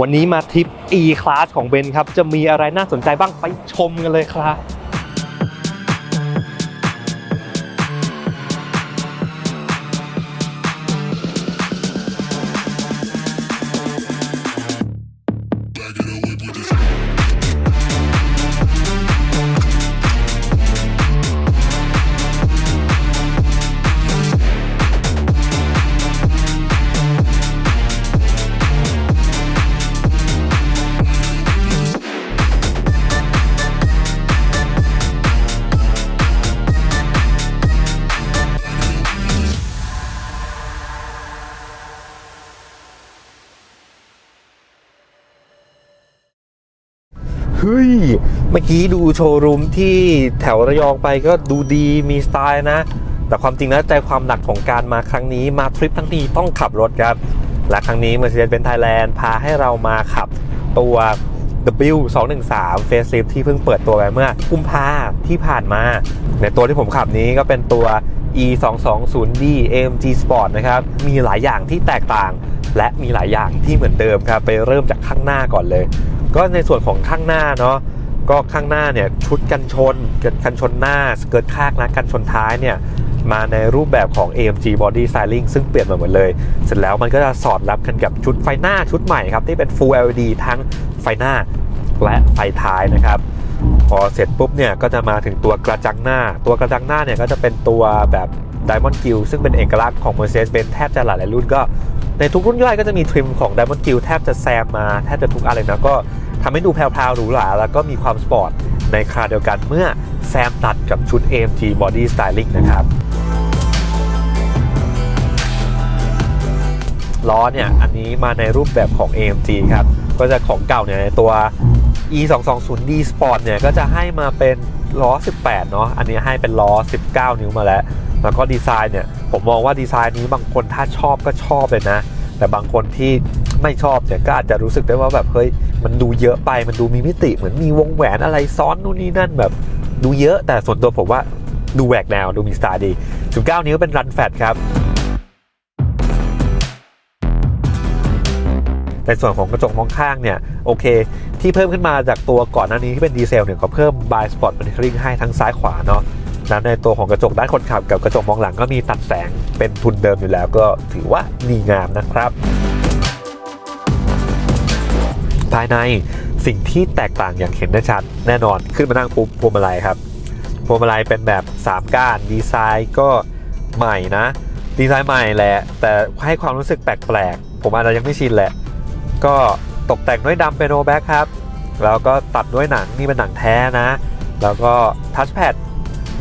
วันนี้มาทริป E Class ของเบนครับ จะมีอะไรน่าสนใจบ้างไปชมกันเลยครับ เมื่อกี้ดูโชว์รูมที่แถวระยองไปก็ดูดีมีสไตล์นะ แต่ความจริงแล้วใจความหนักของการมาครั้งนี้มาทริปทั้งทีต้องขับรถครับ และครั้งนี้ Mercedes-Benz Thailand พาให้เรามาขับตัว W213 Facelift ที่เพิ่งเปิดตัวไปเมื่อกุมภาที่ผ่านมา ในตัวที่ผมขับนี้ก็เป็นตัว E220D AMG Sport นะครับ มีหลายอย่างที่แตกต่าง และมีหลายอย่างที่เหมือนเดิมครับ ไปเริ่มจากข้างหน้าก่อนเลย ก็ในส่วนของข้างหน้าเนาะ ก็ข้างหน้าเนี่ยชุดกันชน เกิดกันชนหน้า เกิร์ตข้างนะกันชนท้ายเนี่ยมาในรูปแบบของ AMG Body Styling ซึ่งเปลี่ยนมาหมดเลย เสร็จแล้วมันก็จะสอดรับกันกับชุดไฟหน้าชุดใหม่ครับ ที่เป็น Full LED ทั้งไฟหน้าและไฟท้ายนะครับ พอเสร็จปุ๊บเนี่ยก็จะมาถึงตัวกระจังหน้า ตัวกระจังหน้าเนี่ยก็จะเป็นตัวแบบ Diamond Gill ซึ่งเป็นเอกลักษณ์ของ Mercedes-Benz แทบจะหลายๆรุ่นก็ ในทุกรุ่นย่อยก็จะมีทริมของ Diamond Gill แทบจะแซมมาแทบจะทุกอันเลยนะก็ ทำให้ดูแพรวๆหรูหราแล้วก็มีความสปอร์ตในคราเดียวกันเมื่อแซมตัดกับชุด AMG Body Styling นะครับล้อเนี่ยอันนี้มาในรูปแบบของ AMG ครับ ก็จะของเก่าเนี่ยในตัว e 2 2 0 d Sport เนี่ยก็จะให้มาเป็นล้อ 18 เนาะอันนี้ให้เป็นล้อ 19 นิ้วมาแล้ว แล้วก็ดีไซน์เนี่ย ผมมองว่าดีไซน์นี้บางคนถ้าชอบก็ชอบเลยนะ แต่บางคนที่ไม่ชอบเนี่ยก็อาจจะรู้สึกได้ว่าแบบเฮ้ย มันดูเยอะไปมันดูมีมิติเหมือนมีวงแหวนอะไรซ้อนนู่นนี่นั่นแบบ ดูเยอะแต่ส่วนตัวผมว่าดูแหวกแนวดูมีสไตล์ดี 19 นิ้วเป็นรันแฟตครับ ในส่วนของกระจกมองข้างเนี่ย โอเค ที่เพิ่มขึ้นมาจากตัวก่อนหน้านี้ที่เป็นดีเซลเนี่ยก็เพิ่ม bi spot monitoring ให้ทั้งซ้ายขวาเนาะนั้นในตัวของกระจกด้านคนขับกับกระจกมองหลังก็มีตัดแสงเป็นทุนเดิมอยู่แล้วก็ถือว่าดีงามนะครับ ภายในสิ่งที่แตกต่างอย่างเห็นได้ชัดแน่นอนขึ้นมานั่งปุ๊บพวงมาลัยครับพวงมาลัยเป็นแบบ 3 ก้านดีไซน์ก็ใหม่นะ ดีไซน์ใหม่แหละ แต่ให้ความรู้สึกแปลกๆ ผมอาจจะยังไม่ชินแหละ ก็ตกแต่งด้วยดำเปโนแบ็คครับ แล้วก็ตัดด้วยหนังนี่เป็นหนังแท้นะ แล้วก็ทัชแพด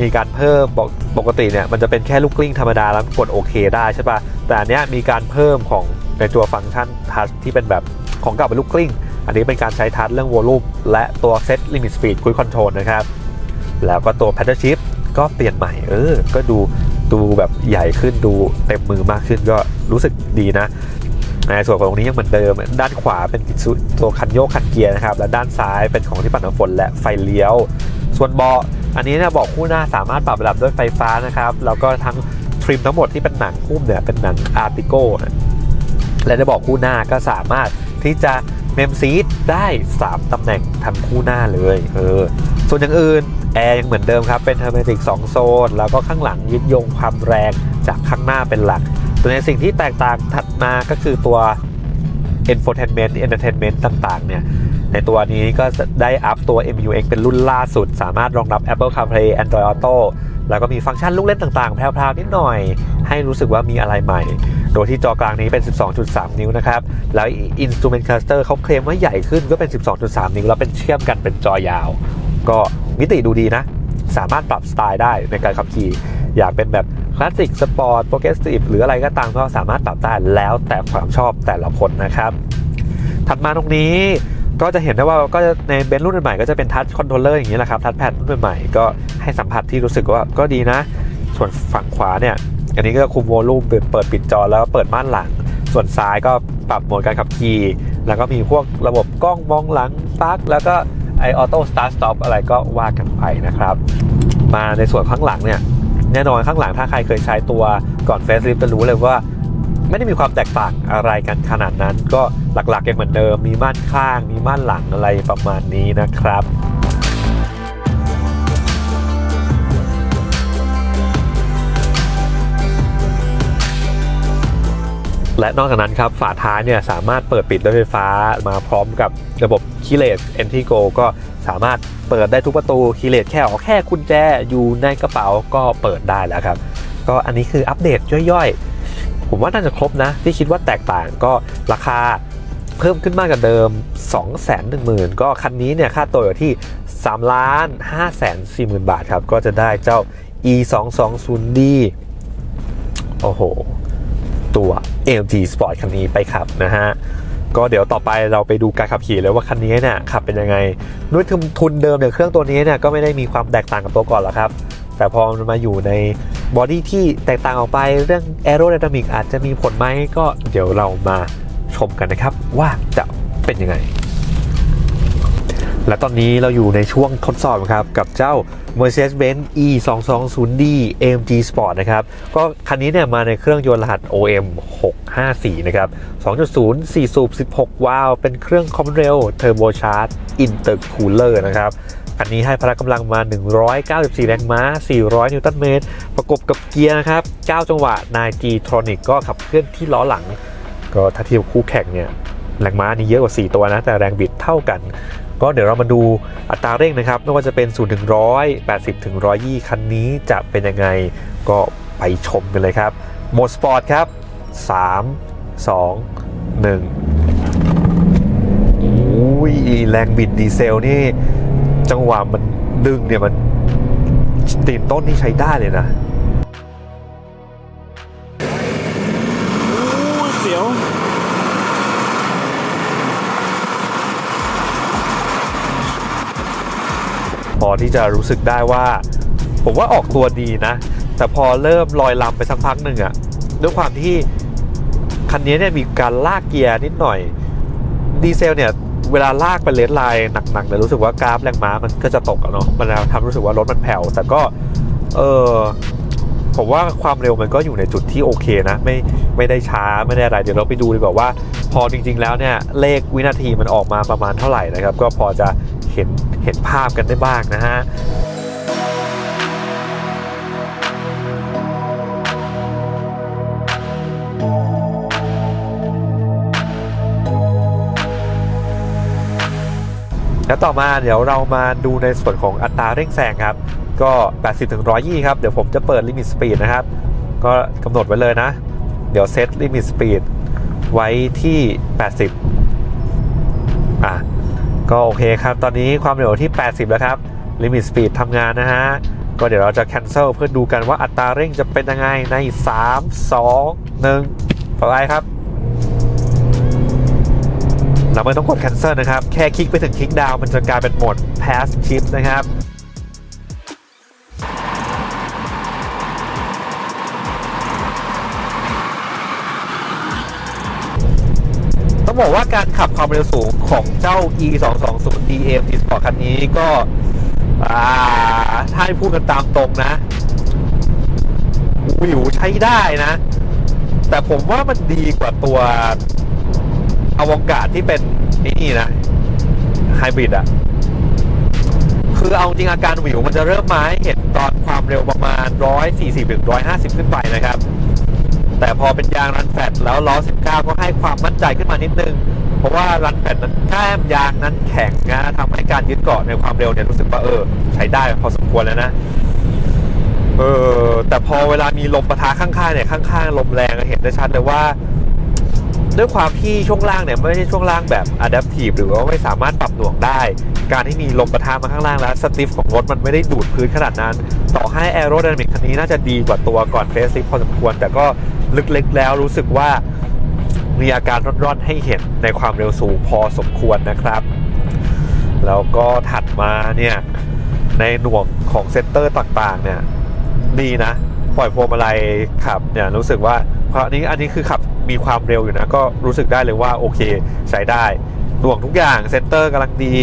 มีการเพิ่มปกปกติเนี่ยมันจะเป็นแค่ลูกกลิ้งธรรมดาแล้วกดโอเคได้ใช่ปะแต่อันเนี้ยมีการเพิ่มของในตัวฟังก์ชันทัชที่เป็นแบบของเก่าเป็นลูกกลิ้ง อันนี้เป็นการใช้ทัชเรื่องวอลลุ่มและตัวเซตลิมิตสปีดคุยคอนโทรลนะครับ แล้วก็ตัวแพดเดิลชิพก็เปลี่ยนใหม่เออ ก็ดูดูแบบใหญ่ขึ้นดูเต็มมือมากขึ้นก็รู้สึกดีนะ ในส่วนของตรงนี้ยังเหมือนเดิม ด้านขวาเป็นตัวคันโยกคันเกียร์นะครับ และด้านซ้ายเป็นของที่ปัดน้ำฝนและไฟเลี้ยว ส่วนเบาะอันนี้เนี่ยเบอกคู่หน้าสามารถปรับระดับด้วยไฟฟ้านะครับ แล้วก็ทั้งทริมทั้งหมดที่เป็นหนังหุ้มเนี่ยเป็นหนังอาร์ติโก้และได้เบอกคู่หน้าก็สามารถที่จะ เมมซีทได้ 3 ตำแหน่งทั้งคู่หน้าเลยเออส่วนอย่างอื่นแอร์ยังเหมือนเดิมครับ เป็นเทอร์เมติก2โซน แล้วก็ข้างหลังยึดโยงความแรงจากข้างหน้าเป็นหลัก ตัวในสิ่งที่แตกต่างถัดมาก็คือตัว Infotainment Entertainment ต่างๆ เนี่ย ในตัวนี้ก็ได้อัพตัว MUX เป็นรุ่นล่าสุด สามารถรองรับ Apple CarPlay Android Auto แล้วก็มีฟังก์ชันลูกเล่นต่างๆ แพรวๆนิดหน่อย ให้รู้สึกว่ามีอะไรใหม่ โดยที่จอกลางนี้เป็น 12.3 นิ้วนะครับ แล้ว Instrument Cluster เขาเคลมว่าใหญ่ขึ้นก็เป็น 12.3 นิ้ว แล้วเป็นเชื่อมกันเป็นจอยาว ก็มิติดูดีนะ สามารถปรับสไตล์ได้ในการขับขี่ อยากเป็นแบบคลาสสิกสปอร์ตโปรเกรสซีฟหรืออะไรก็ตามก็สามารถปรับได้แล้วแต่ความชอบแต่ละคนนะครับ ถัดมาตรงนี้ ก็จะเห็นได้ว่าก็ในเบนซ์รุ่นใหม่ก็จะเป็นทัชคอนโทรลเลอร์อย่างนี้แหละครับทัชแพดรุ่นใหม่ก็ให้สัมผัสที่รู้สึกว่าก็ดีนะ ส่วนฝั่งขวาเนี่ย อันนี้ก็คุมโวลูมเปิดปิดจอแล้วเปิดม่านหลัง ส่วนซ้ายก็ปรับโหมดการขับขี่แล้วก็มีพวกระบบกล้องมองหลังปลั๊กแล้วก็ไอออโต้สตาร์ทสต็อปอะไรก็ว่ากันไปนะครับ มาในส่วนข้างหลังเนี่ยแน่นอนข้างหลังถ้าใครเคยใช้ตัวก่อนเฟซลิฟจะรู้เลยว่า ไม่ได้มีความแตกต่างอะไรกันขนาดนั้น ก็หลักๆยังเหมือนเดิม มีม่านข้าง มีม่านหลังอะไรประมาณนี้นะครับและนอกจากนั้นครับฝาท้ายเนี่ยสามารถเปิดปิดด้วยไฟฟ้ามาพร้อมกับระบบคีเลส Entry Go ก็สามารถเปิดได้ทุกประตูคีเลสแค่ออกแค่กุญแจอยู่ในกระเป๋าก็เปิดได้แล้วครับ ก็อันนี้คืออัปเดตย่อยๆ ผมว่าน่าจะครบนะ ที่คิดว่าแตกต่างก็ราคาเพิ่มขึ้นมากกว่าเดิม 2 1 0 0 0 0 ก็คันนี้เนี่ยค่าตัวอยู่ที่ 3 ล้าน5 4 0 0 0 0บาทครับ ก็จะได้เจ้า e 2 2 0 d โอ้โห ตัว AMG Sport คันนี้ไปขับนะฮะ ก็เดี๋ยวต่อไปเราไปดูการขับขี่เลยว่าคันนี้เนี่ยขับเป็นยังไง ด้วยทุนเดิมเนี่ยเครื่องตัวนี้เนี่ยก็ไม่ได้มีความแตกต่างกับตัวก่อนหรอกครับ แต่พอมันมาอยู่ในบอดี้ที่แตกต่างออกไปเรื่อง aerodynamic อาจจะมีผลไหมก็เดี๋ยวเรามาชมกันนะครับว่าจะเป็นยังไง และตอนนี้เราอยู่ในช่วงทดสอบครับกับเจ้า Mercedes-Benz E 2 2 0 D AMG Sport นะครับ ก็คันนี้เนี่ยมาในเครื่องยนต์รหัส OM 654 นะครับ 2.0 4 สูบ 16 วาล์วเป็นเครื่องคอมเรลเทอร์โบชาร์จอินเตอร์คูลเลอร์นะครับ คันนี้ให้พละกำลังมา 194 แรงม้า 400 นิวตันเมตร ประกบกับเกียร์นะครับ 9 จังหวะ 9G Tronic ก็ขับเคลื่อนที่ล้อหลัง ก็ถ้าเทียบคู่แข่งเนี่ยแรงม้านี่เยอะกว่า 4 ตัวนะ แต่แรงบิดเท่ากัน ก็เดี๋ยวเรามาดูอัตราเร่งนะครับ ไม่ว่าจะเป็น0ถึง100 80ถึง120คันนี้จะเป็นยังไงก็ไปชมกันเลยครับโหมดสปอร์ตครับ3 2 1อุ้ยแรงบิดดีเซลนี่ จังหวะมันดึงเนี่ยมันตีนต้นนี่ใช้ได้เลยนะเสียวพอที่จะรู้สึกได้ว่า ผมว่าออกตัวดีนะ แต่พอเริ่มลอยลำไปสักพักหนึ่งอะด้วยความที่คันนี้เนี่ยมีการลากเกียร์นิดหน่อย ดีเซลเนี่ย เวลาลากไปเลนไลน์หนักๆเนี่ยรู้สึกว่ากราฟแรงม้ามันก็จะตกอะเนาะมันทำรู้สึกว่ารถมันแผ่วแต่ก็เออผมว่าความเร็วมันก็อยู่ในจุดที่โอเคนะ ไม่ไม่ได้ช้าไม่ได้อะไร เดี๋ยวเราไปดูดีกว่าว่า พอจริง ๆ แล้วเนี่ยเลขวินาทีมันออกมาประมาณเท่าไหร่นะครับ ก็พอจะเห็นเห็นภาพกันได้บ้างนะฮะ แล้วต่อมาเดี๋ยวเรามาดูในส่วนของอัตราเร่งแซงครับ ก็ 80ถึง120 ครับ เดี๋ยวผมจะเปิดลิมิตสปีดนะครับ ก็กำหนดไว้เลยนะ เดี๋ยวเซตลิมิตสปีดไว้ที่ 80 อะ ก็โอเคครับ ตอนนี้ความเร็วที่ 80 แล้วครับลิมิตสปีดทำงานนะฮะ ก็เดี๋ยวเราจะ cancel เพื่อดูกันว่าอัตราเร่งจะเป็นยังไงใน 3 2 1ไปครับ เราไม่ต้องกด cancel นะครับ แค่คลิกไปถึงคลิกดาวมันจะกลายเป็นโหมด pass shift นะครับต้องบอกว่าการขับความเร็วสูงของเจ้า e 2 2 0 dm G Sport คันนี้ก็ถ้าให้พูดกันตามตรงนะวิวใช้ได้นะ แต่ผมว่ามันดีกว่าตัว อวกาศที่เป็นนี่นะไฮบริดอะคือเอาจริงอาการวิวมันจะเริ่มมาให้เห็นตอนความเร็วประมาณ 140ถึง150 ขึ้นไปนะครับ แต่พอเป็นยางรันแฟตแล้วล้อ 19 ก็ให้ความมั่นใจขึ้นมานิดนึง เพราะว่ารันแฟตนั้นแก้มยางนั้นแข็งนะทำให้การยึดเกาะในความเร็วเนี่ยรู้สึกว่าเออ ใช้ได้พอสมควรแล้วนะเออแต่พอเวลามีลมปะทะข้างๆเนี่ยข้างๆลมแรงเห็นได้ชัดเลยว่า ด้วยความที่ช่วงล่างเนี่ยไม่ใช่ช่วงล่างแบบ adaptive หรือว่าไม่สามารถปรับหน่วงได้ การที่มีลมปะทะมาข้างล่างแล้วสติฟของรถมันไม่ได้ดูดพื้นขนาดนั้น ต่อให้ aerodynamic คันนี้น่าจะดีกว่าตัวก่อน facelift พอสมควร แต่ก็ลึกๆแล้วรู้สึกว่ามีอาการร่อนๆให้เห็นในความเร็วสูงพอสมควรนะครับ แล้วก็ถัดมาเนี่ยในหน่วงของเซนเตอร์ต่างๆเนี่ยดีนะ ปล่อยพวงมาลัยขับเนี่ยรู้สึกว่าเพราะอันนี้อันนี้คือขับ มีความเร็วอยู่นะ ก็รู้สึกได้เลยว่าโอเคใช้ได้หน่วงทุกอย่างเซนเตอร์กำลังดี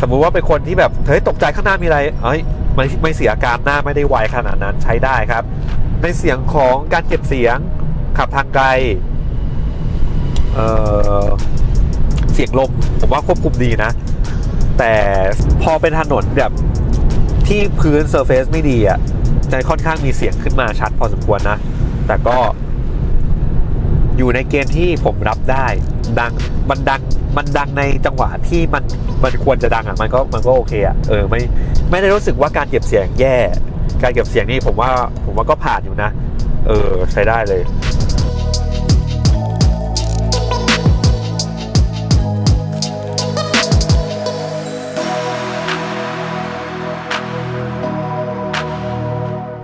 สมมุติว่าเป็นคนที่แบบเฮ้ยตกใจข้างหน้ามีอะไรเอ้ยไม่ไม่เสียอาการหน้าไม่ได้ไวขนาดนั้นใช้ได้ครับ ในเสียงของการเก็บเสียงขับทางไกลเออเสียงลมผมว่าควบคุมดีนะ แต่พอเป็นถนนแบบที่พื้นเซอร์เฟซไม่ดีอะจะค่อนข้างมีเสียงขึ้นมาชัดพอสมควรนะ แต่ก็ อยู่ในเกณฑ์ที่ผมรับได้ดังมันดังมันดังในจังหวะที่มันมันควรจะดังอะมันก็มันก็โอเคอะเออไม่ไม่ได้รู้สึกว่าการเก็บเสียงแย่ การเก็บเสียงนี่ผมว่าผมว่าก็ผ่านอยู่นะ เออใช้ได้เลย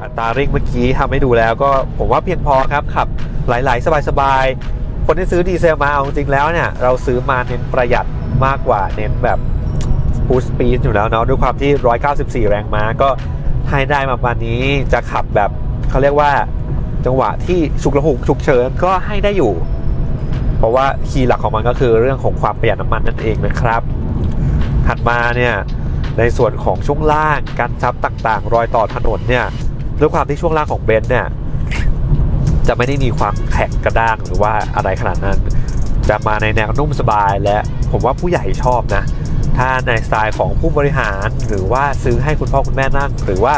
อัตราเร่งเมื่อกี้ทำให้ดูแล้วก็ผมว่าเพียงพอครับขับ ไหลๆสบายๆ คนที่ซื้อดีเซลมาเอาจริงๆแล้วเนี่ย เราซื้อมาเน้นประหยัดมากกว่าเน้นแบบพูสปีดอยู่แล้วเนาะด้วยความที่ 194 แรงม้าก็ให้ได้มาประมาณนี้จะขับแบบเขาเรียกว่าจังหวะที่ฉุกระหุกฉุกเฉินก็ให้ได้อยู่ เพราะว่าคีย์หลักของมันก็คือเรื่องของความประหยัดน้ำมันนั่นเองนะครับ ถัดมาเนี่ยในส่วนของช่วงล่างการซับต่างๆ รอยต่อถนนเนี่ยด้วยความที่ช่วงล่างของเบนซ์เนี่ย จะไม่ได้มีความแข็งกระด้างหรือว่าอะไรขนาดนั้น จะมาในแนวนุ่มสบายและผมว่าผู้ใหญ่ชอบนะ ถ้าในสไตล์ของผู้บริหารหรือว่าซื้อให้คุณพ่อคุณแม่นั่ง หรือว่า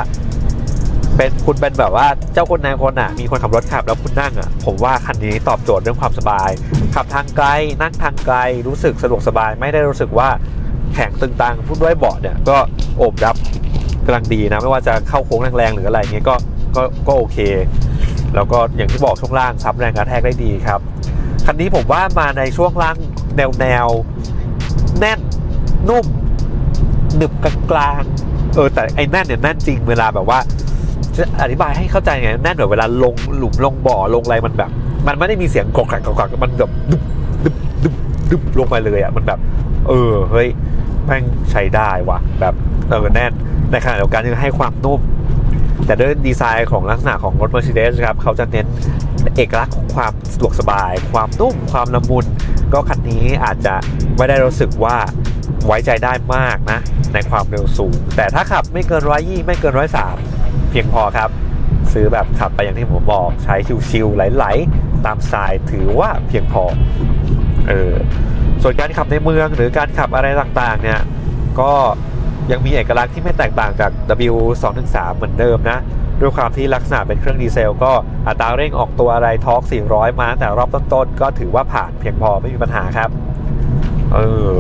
เป็นคุณเป็นแบบว่าเจ้าคนนายคนอะมีคนขับรถขับแล้วคุณนั่งอะผมว่าคันนี้ตอบโจทย์เรื่องความสบาย ขับทางไกลนั่งทางไกลรู้สึกสะดวกสบาย ไม่ได้รู้สึกว่าแข็งตึงตังพูดด้วยเบาะเนี่ยก็โอบรับกำลังดีนะไม่ว่าจะเข้าโค้งแรงๆหรืออะไรเงี้ยก็ก็ก็โอเค แล้วก็อย่างที่บอกช่วงล่างซับแรงกระแทกได้ดีครับ คันนี้ผมว่ามาในช่วงล่างแนวแนวแน่นนุ่มหนึบกลางเออแต่ไอ้แน่นเนี่ยแน่นจริงเวลาแบบว่าจะอธิบายให้เข้าใจไงแน่นแบบเวลาลงหลุมลงบ่อลงอะไรมันแบบ มันไม่ได้มีเสียงกรอกแกรกกรอกแกรกมันแบบดึบดึบดึบดึบลงไปเลยอะมันแบบ เออเฮ้ยแม่งใช้ได้ว่ะ แบบเออแน่นในขณะเดียวกันยังให้ความนุ่ม แต่ด้วยดีไซน์ของลักษณะของรถ Mercedes ครับเขาจะเน้นเอกลักษณ์ของความสะดวกสบาย ความนุ่มความละมุน ก็คันนี้อาจจะไม่ได้รู้สึกว่าไว้ใจได้มากนะ ในความเร็วสูง แต่ถ้าขับไม่เกินร้อยยี่ไม่เกินร้อยสามเพียงพอครับ ซื้อแบบขับไปอย่างที่ผมบอกใช้ชิวๆไหลๆ ตามสไตล์ถือว่าเพียงพอเออส่วนการขับในเมืองหรือการขับอะไรต่างๆเนี่ยก็ ยังมีเอกลักษณ์ที่ไม่แตกต่างจาก W213 เหมือนเดิมนะ ด้วยความที่ลักษณะเป็นเครื่องดีเซล ก็อัตราเร่งออกตัวอะไรทอร์ก400 มาตั้งแต่รอบต้นๆ ก็ถือว่าผ่านเพียงพอไม่มีปัญหาครับ เออ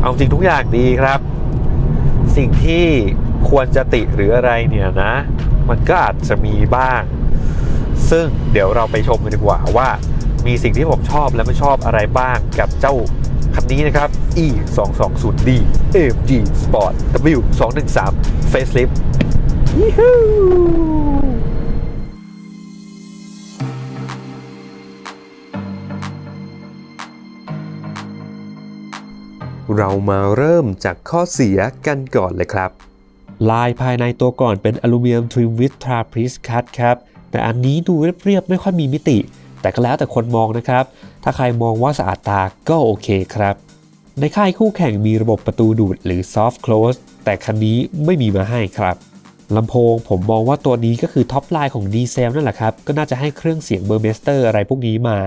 เอาจริงทุกอย่างดีครับ สิ่งที่ควรจะติหรืออะไรเนี่ยนะ มันก็อาจจะมีบ้าง ซึ่งเดี๋ยวเราไปชมกันดีกว่าว่า มีสิ่งที่ผมชอบและไม่ชอบอะไรบ้างกับเจ้า คันนี้นะครับ e 2 2 0 d AMG Sport W 2 1 3 Facelift ยี่ฮูเรามาเริ่มจากข้อเสียกันก่อนเลยครับ ลายภายในตัวก่อนเป็นอลูมิเนียมทริมวิ t ทราพริสคัตครับ แต่อันนี้ดูเรียบๆ ไม่ค่อยมีมิติ แต่ก็แล้วแต่คนมองนะครับ ถ้าใครมองว่าสะอาดตาก็โอเคครับ ในค่ายคู่แข่งมีระบบประตูดูดหรือ soft close แต่คันนี้ไม่มีมาให้ครับลำโพงผมมองว่าตัวนี้ก็คือท็อปไลน์ของดีเซลนั่นแหละครับ ก็น่าจะให้เครื่องเสียงเบอร์เมสเตอร์อะไรพวกนี้มา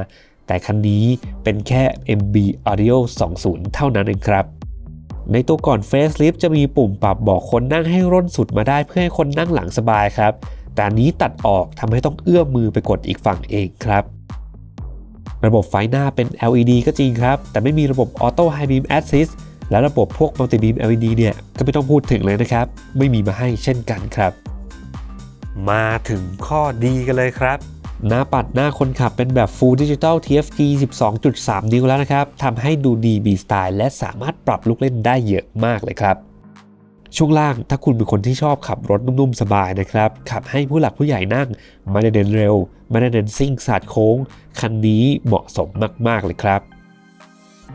แต่คันนี้เป็นแค่ MB Audio 20 เท่านั้นเองครับ ในตัวก่อน Facelift จะมีปุ่มปรับเบอกคนนั่งให้ร่นสุดมาได้เพื่อให้คนนั่งหลังสบายครับ แต่นี้ตัดออกทำให้ต้องเอื้อมมือไปกดอีกฝั่งเองครับ ระบบไฟหน้าเป็น LED ก็จริงครับ แต่ไม่มีระบบ Auto High Beam Assist และระบบพวก Multi Beam LED เนี่ย ก็ไม่ต้องพูดถึงเลยนะครับ ไม่มีมาให้เช่นกันครับ มาถึงข้อดีกันเลยครับหน้าปัดหน้าคนขับเป็นแบบ Full Digital TFT 12.3 นิ้วแล้วนะครับ ทำให้ดูดีมีสไตล์และสามารถปรับลูกเล่นได้เยอะมากเลยครับ ช่วงล่างถ้าคุณเป็นคนที่ชอบขับรถนุ่มๆสบายนะครับ ขับให้ผู้หลักผู้ใหญ่นั่งไม่ได้เน้นเร็ว ไม่ได้เน้นซิ่งสาดโค้ง คันนี้เหมาะสมมากๆเลยครับ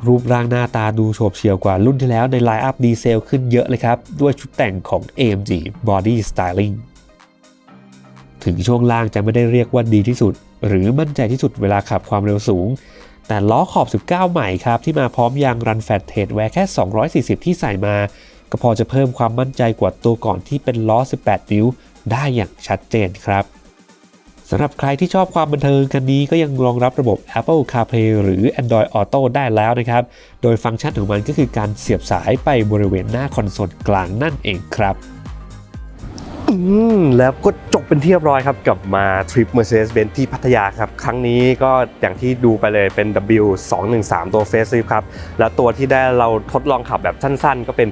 รูปร่างหน้าตาดูโฉบเฉี่ยวกว่ารุ่นที่แล้วในไลน์อัพดีเซลขึ้นเยอะเลยครับ ด้วยชุดแต่งของ AMG Body Styling ถึงช่วงล่างจะไม่ได้เรียกว่าดีที่สุด หรือมั่นใจที่สุดเวลาขับความเร็วสูง แต่ล้อขอบ 19 ใหม่ครับ ที่มาพร้อมยางรันแฟตเทดแวร์แค่ 240 ที่ใส่มา ก็พอจะเพิ่มความมั่นใจกว่าตัวก่อนที่เป็นล้อ 18 นิ้ว ได้อย่างชัดเจนครับสำหรับใครที่ชอบความบันเทิงคันนี้ก็ยังรองรับระบบ Apple CarPlay หรือ Android Auto ได้แล้วนะครับ โดยฟังก์ชันของมันก็คือการเสียบสายไปบริเวณหน้าคอนโซลกลางนั่นเองครับ แล้วก็จบเป็นที่เรียบร้อยครับกับมาทริป Mercedes-Benz ที่พัทยาครับ ครั้งนี้ก็อย่างที่ดูไปเลยเป็น W213 ตัว Facelift ครับ แล้วตัวที่ได้เราทดลองขับแบบสั้นๆ ก็เป็น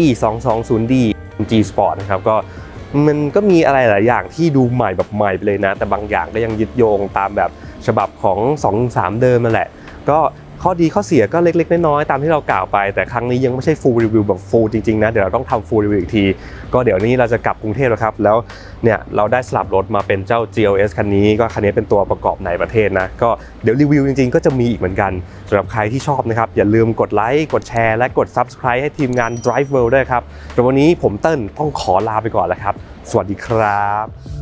E220D G Sport นะครับก็มันก็มีอะไรหลายอย่างที่ดูใหม่แบบใหม่ไปเลยนะ แต่บางอย่างก็ยังยึดโยงตามแบบฉบับของ213เดิมนั่นแหละ ก็ ข้อดีข้อเสียก็เล็กๆ น้อยๆตามที่เรากล่าวไป แต่ครั้งนี้ยังไม่ใช่ full review แบบ full จริงๆนะเดี๋ยวเราต้องทำ full review อีกที ก็เดี๋ยวนี้เราจะกลับกรุงเทพแล้วครับ แล้วเนี่ยเราได้สลับรถมาเป็นเจ้า GLS คันนี้ก็คันนี้เป็นตัวประกอบในประเทศนะก็เดี๋ยวรีวิวจริงๆ ก็จะมีอีกเหมือนกันสำหรับใครที่ชอบนะครับอย่าลืมกดไลค์กดแชร์และกด Subscribe ให้ทีมงาน Drive World ด้วยครับแต่วันนี้ผมเติ้ลต้องขอลาไปก่อนแล้วครับ สวัสดีครับ